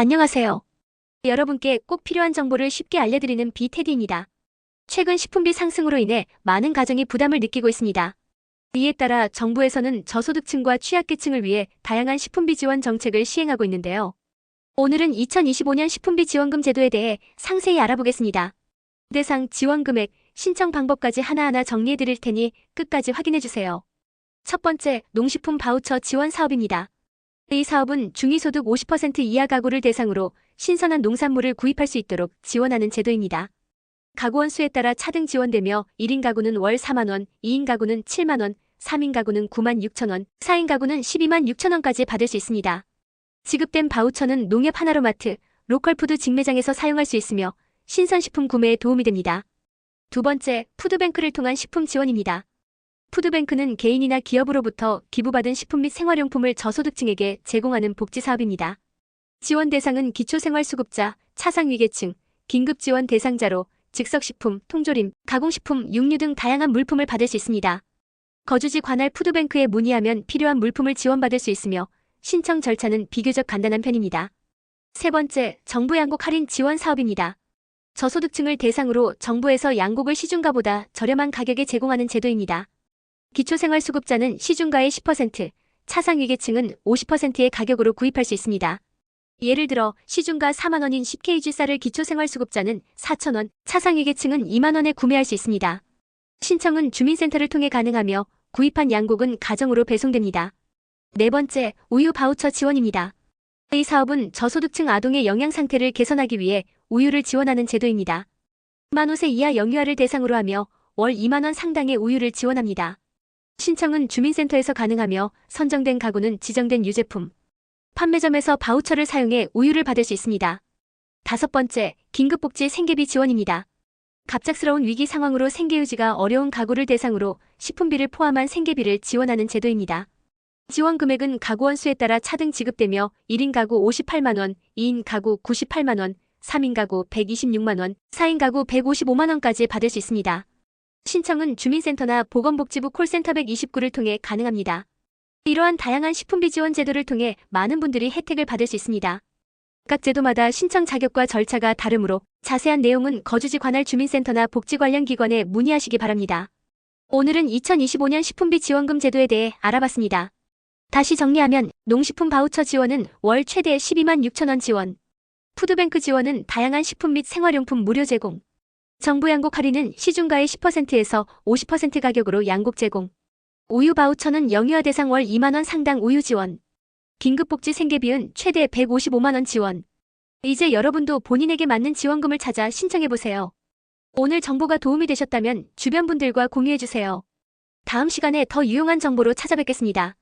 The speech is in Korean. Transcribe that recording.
안녕하세요. 여러분께 꼭 필요한 정보를 쉽게 알려드리는 비테디입니다. 최근 식품비 상승으로 인해 많은 가정이 부담을 느끼고 있습니다. 이에 따라 정부에서는 저소득층과 취약계층을 위해 다양한 식품비 지원 정책을 시행하고 있는데요. 오늘은 2025년 식품비 지원금 제도에 대해 상세히 알아보겠습니다. 대상 지원 금액, 신청 방법까지 하나하나 정리해 드릴 테니 끝까지 확인해 주세요. 첫 번째, 농식품 바우처 지원 사업입니다. 이 사업은 중위소득 50% 이하 가구를 대상으로 신선한 농산물을 구입할 수 있도록 지원하는 제도입니다. 가구원 수에 따라 차등 지원되며 1인 가구는 월 4만원, 2인 가구는 7만원, 3인 가구는 9만 6천원, 4인 가구는 12만 6천원까지 받을 수 있습니다. 지급된 바우처는 농협 하나로마트, 로컬푸드 직매장에서 사용할 수 있으며 신선식품 구매에 도움이 됩니다. 두 번째, 푸드뱅크를 통한 식품 지원입니다. 푸드뱅크는 개인이나 기업으로부터 기부받은 식품 및 생활용품을 저소득층에게 제공하는 복지사업입니다. 지원 대상은 기초생활수급자, 차상위계층, 긴급지원 대상자로 즉석식품, 통조림, 가공식품, 육류 등 다양한 물품을 받을 수 있습니다. 거주지 관할 푸드뱅크에 문의하면 필요한 물품을 지원받을 수 있으며 신청 절차는 비교적 간단한 편입니다. 세 번째, 정부 양곡 할인 지원 사업입니다. 저소득층을 대상으로 정부에서 양곡을 시중가보다 저렴한 가격에 제공하는 제도입니다. 기초생활수급자는 시중가의 10%, 차상위계층은 50%의 가격으로 구입할 수 있습니다. 예를 들어 시중가 4만원인 10kg 쌀을 기초생활수급자는 4천원, 차상위계층은 2만원에 구매할 수 있습니다. 신청은 주민센터를 통해 가능하며 구입한 양곡은 가정으로 배송됩니다. 네 번째, 우유 바우처 지원입니다. 이 사업은 저소득층 아동의 영양 상태를 개선하기 위해 우유를 지원하는 제도입니다. 만 5세 이하 영유아를 대상으로 하며 월 2만원 상당의 우유를 지원합니다. 신청은 주민센터에서 가능하며 선정된 가구는 지정된 유제품, 판매점에서 바우처를 사용해 우유를 받을 수 있습니다. 다섯 번째, 긴급복지 생계비 지원입니다. 갑작스러운 위기 상황으로 생계 유지가 어려운 가구를 대상으로 식품비를 포함한 생계비를 지원하는 제도입니다. 지원 금액은 가구원 수에 따라 차등 지급되며 1인 가구 58만원, 2인 가구 98만원, 3인 가구 126만원, 4인 가구 155만원까지 받을 수 있습니다. 신청은 주민센터나 보건복지부 콜센터 129를 통해 가능합니다. 이러한 다양한 식품비 지원 제도를 통해 많은 분들이 혜택을 받을 수 있습니다. 각 제도마다 신청 자격과 절차가 다르므로 자세한 내용은 거주지 관할 주민센터나 복지 관련 기관에 문의하시기 바랍니다. 오늘은 2025년 식품비 지원금 제도에 대해 알아봤습니다. 다시 정리하면 농식품 바우처 지원은 월 최대 12만 6천원 지원, 푸드뱅크 지원은 다양한 식품 및 생활용품 무료 제공, 정부 양곡 할인은 시중가의 10%에서 50% 가격으로 양곡 제공, 우유 바우처는 영유아 대상 월 2만원 상당 우유 지원, 긴급복지 생계비은 최대 155만원 지원. 이제 여러분도 본인에게 맞는 지원금을 찾아 신청해보세요. 오늘 정보가 도움이 되셨다면 주변 분들과 공유해주세요. 다음 시간에 더 유용한 정보로 찾아뵙겠습니다.